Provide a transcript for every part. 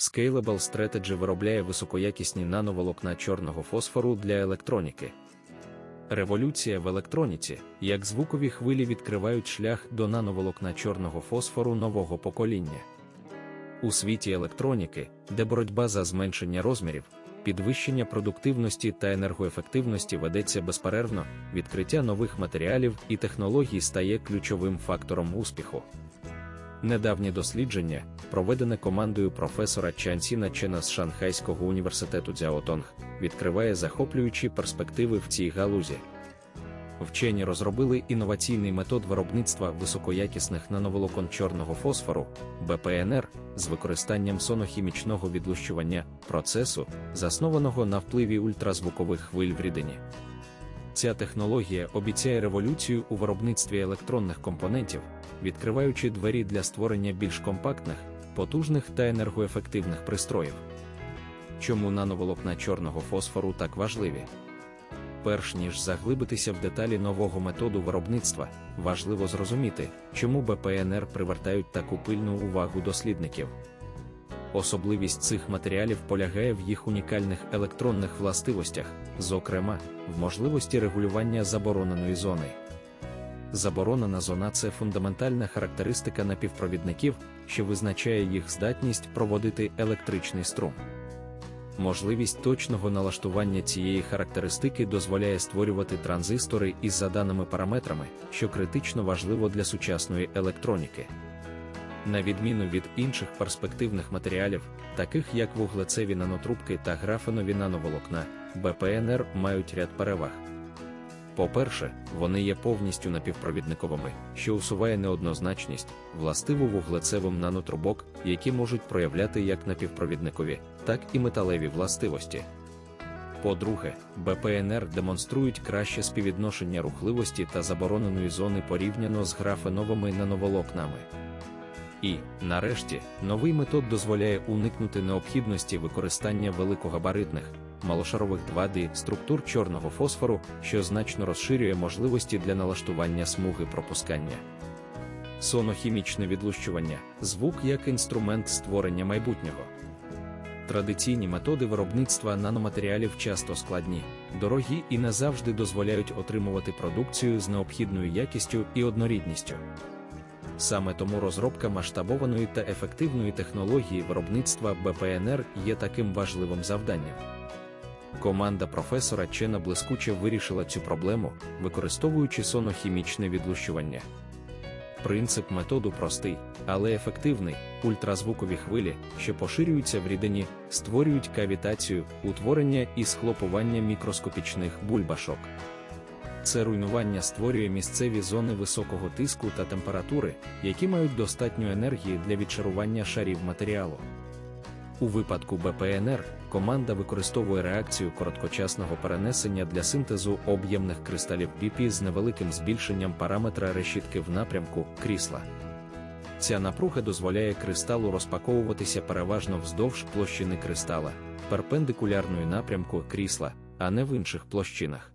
Scalable Strategy виробляє високоякісні нановолокна чорного фосфору для електроніки. Революція в електроніці, як звукові хвилі відкривають шлях до нановолокна чорного фосфору нового покоління. У світі електроніки, де боротьба за зменшення розмірів, підвищення продуктивності та енергоефективності ведеться безперервно, відкриття нових матеріалів і технологій стає ключовим фактором успіху. Недавнє дослідження, проведене командою професора Чансіна Чена з Шанхайського університету Дзяотонг, відкриває захоплюючі перспективи в цій галузі. Вчені розробили інноваційний метод виробництва високоякісних нановолокон чорного фосфору БПНР з використанням сонохімічного відлущування процесу, заснованого на впливі ультразвукових хвиль в рідині. Ця технологія обіцяє революцію у виробництві електронних компонентів, відкриваючи двері для створення більш компактних, потужних та енергоефективних пристроїв. Чому нановолокна чорного фосфору так важливі? Перш ніж заглибитися в деталі нового методу виробництва, важливо зрозуміти, чому БПНР привертають таку пильну увагу дослідників. Особливість цих матеріалів полягає в їх унікальних електронних властивостях, зокрема, в можливості регулювання забороненої зони. Заборонена зона це фундаментальна характеристика напівпровідників, що визначає їх здатність проводити електричний струм. Можливість точного налаштування цієї характеристики дозволяє створювати транзистори із заданими параметрами, що критично важливо для сучасної електроніки. На відміну від інших перспективних матеріалів, таких як вуглецеві нанотрубки та графенові нановолокна, БПНР мають ряд переваг. По-перше, вони є повністю напівпровідниковими, що усуває неоднозначність, властиву вуглецевим нанотрубок, які можуть проявляти як напівпровідникові, так і металеві властивості. По-друге, БПНР демонструють краще співвідношення рухливості та забороненої зони порівняно з графеновими нановолокнами. І, нарешті, новий метод дозволяє уникнути необхідності використання великогабаритних, малошарових 2D структур чорного фосфору, що значно розширює можливості для налаштування смуги пропускання. Сонохімічне відлущування звук як інструмент створення майбутнього. Традиційні методи виробництва наноматеріалів часто складні, дорогі і не завжди дозволяють отримувати продукцію з необхідною якістю і однорідністю. Саме тому розробка масштабованої та ефективної технології виробництва БПНР є таким важливим завданням. Команда професора Чена блискуче вирішила цю проблему, використовуючи сонохімічне відлущування. Принцип методу простий, але ефективний. Ультразвукові хвилі, що поширюються в рідині, створюють кавітацію, утворення і схлопування мікроскопічних бульбашок. Це руйнування створює місцеві зони високого тиску та температури, які мають достатньо енергії для відчарування шарів матеріалу. У випадку БПНР команда використовує реакцію короткочасного перенесення для синтезу об'ємних кристалів BP з невеликим збільшенням параметра решітки в напрямку крісла. Ця напруга дозволяє кристалу розпаковуватися переважно вздовж площини кристала, перпендикулярної напрямку крісла, а не в інших площинах.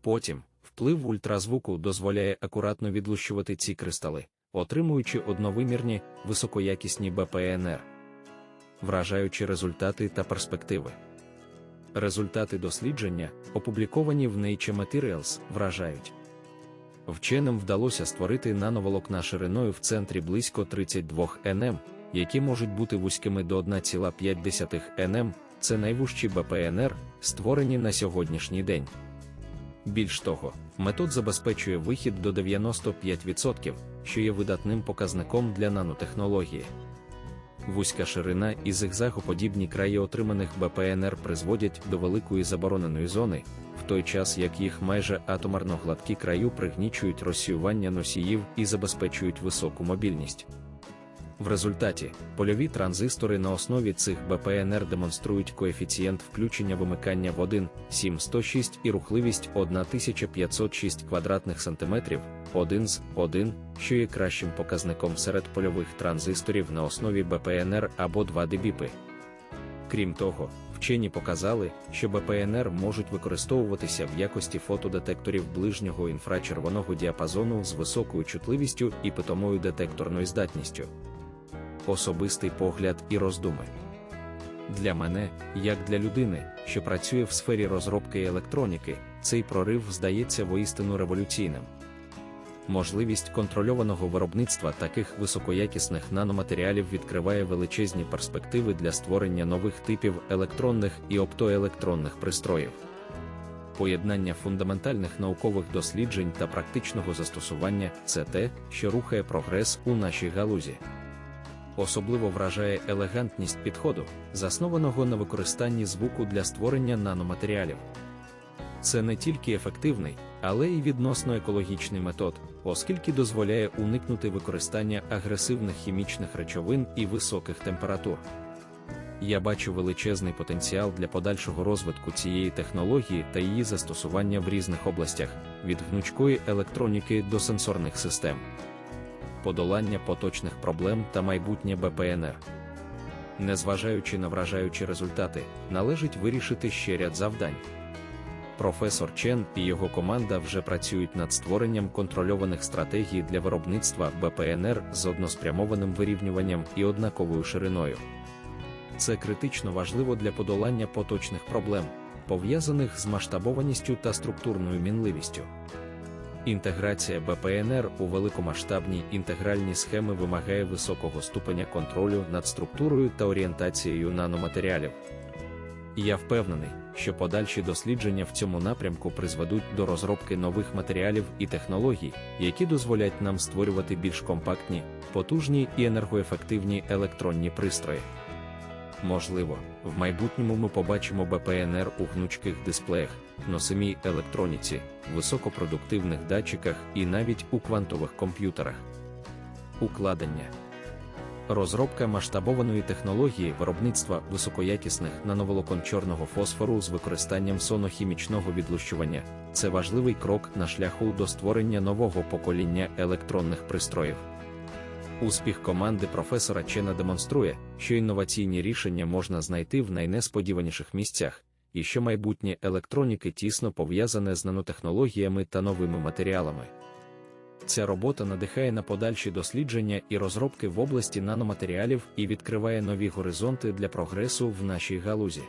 Потім, вплив ультразвуку дозволяє акуратно відлущувати ці кристали, отримуючи одновимірні високоякісні БПНР вражаючи результати та перспективи. Результати дослідження, опубліковані в Nature Materials, вражають. Вченим вдалося створити нановолокна шириною в центрі близько 32 нм, які можуть бути вузькими до 1,5 нм, це найвужчі БПНР, створені на сьогоднішній день. Більш того, метод забезпечує вихід до 95%, що є видатним показником для нанотехнології вузька ширина і зигзагоподібні краї отриманих БПНР призводять до великої забороненої зони, в той час як їх майже атомарно гладкі краю пригнічують розсіювання носіїв і забезпечують високу мобільність. В результаті польові транзистори на основі цих БПНР демонструють коефіцієнт включення вимикання в 1,706 і рухливість 1506 квадратних сантиметрів, 1 з 1, що є кращим показником серед польових транзисторів на основі БПНР або 2 дбіпи. Крім того, вчені показали, що БПНР можуть використовуватися в якості фотодетекторів ближнього інфрачервоного діапазону з високою чутливістю і питомою детекторною здатністю особистий погляд і роздуми. Для мене, як для людини, що працює в сфері розробки електроніки, цей прорив здається воістину революційним. Можливість контрольованого виробництва таких високоякісних наноматеріалів відкриває величезні перспективи для створення нових типів електронних і оптоелектронних пристроїв. Поєднання фундаментальних наукових досліджень та практичного застосування це те, що рухає прогрес у нашій галузі. Особливо вражає елегантність підходу, заснованого на використанні звуку для створення наноматеріалів. Це не тільки ефективний, але й відносно екологічний метод, оскільки дозволяє уникнути використання агресивних хімічних речовин і високих температур. Я бачу величезний потенціал для подальшого розвитку цієї технології та її застосування в різних областях, від гнучкої електроніки до сенсорних систем, подолання поточних проблем та майбутнє БПНР. Незважаючи на вражаючі результати, належить вирішити ще ряд завдань. Професор Чен і його команда вже працюють над створенням контрольованих стратегій для виробництва БПНР з односпрямованим вирівнюванням і однаковою шириною. Це критично важливо для подолання поточних проблем, пов'язаних з масштабованістю та структурною мінливістю. Інтеграція БПНР у великомасштабні інтегральні схеми вимагає високого ступеня контролю над структурою та орієнтацією наноматеріалів. Я впевнений, що подальші дослідження в цьому напрямку призведуть до розробки нових матеріалів і технологій, які дозволять нам створювати більш компактні, потужні і енергоефективні електронні пристрої. Можливо, в майбутньому ми побачимо БПНР у гнучких дисплеях, носимій електроніці, високопродуктивних датчиках і навіть у квантових комп'ютерах. Укладення Розробка масштабованої технології виробництва високоякісних нановолокон чорного фосфору з використанням сонохімічного відлущування це важливий крок на шляху до створення нового покоління електронних пристроїв. Успіх команди професора Чена демонструє, що інноваційні рішення можна знайти в найнесподіваніших місцях, і що майбутнє електроніки тісно пов'язане з нанотехнологіями та новими матеріалами. Ця робота надихає на подальші дослідження і розробки в області наноматеріалів і відкриває нові горизонти для прогресу в нашій галузі.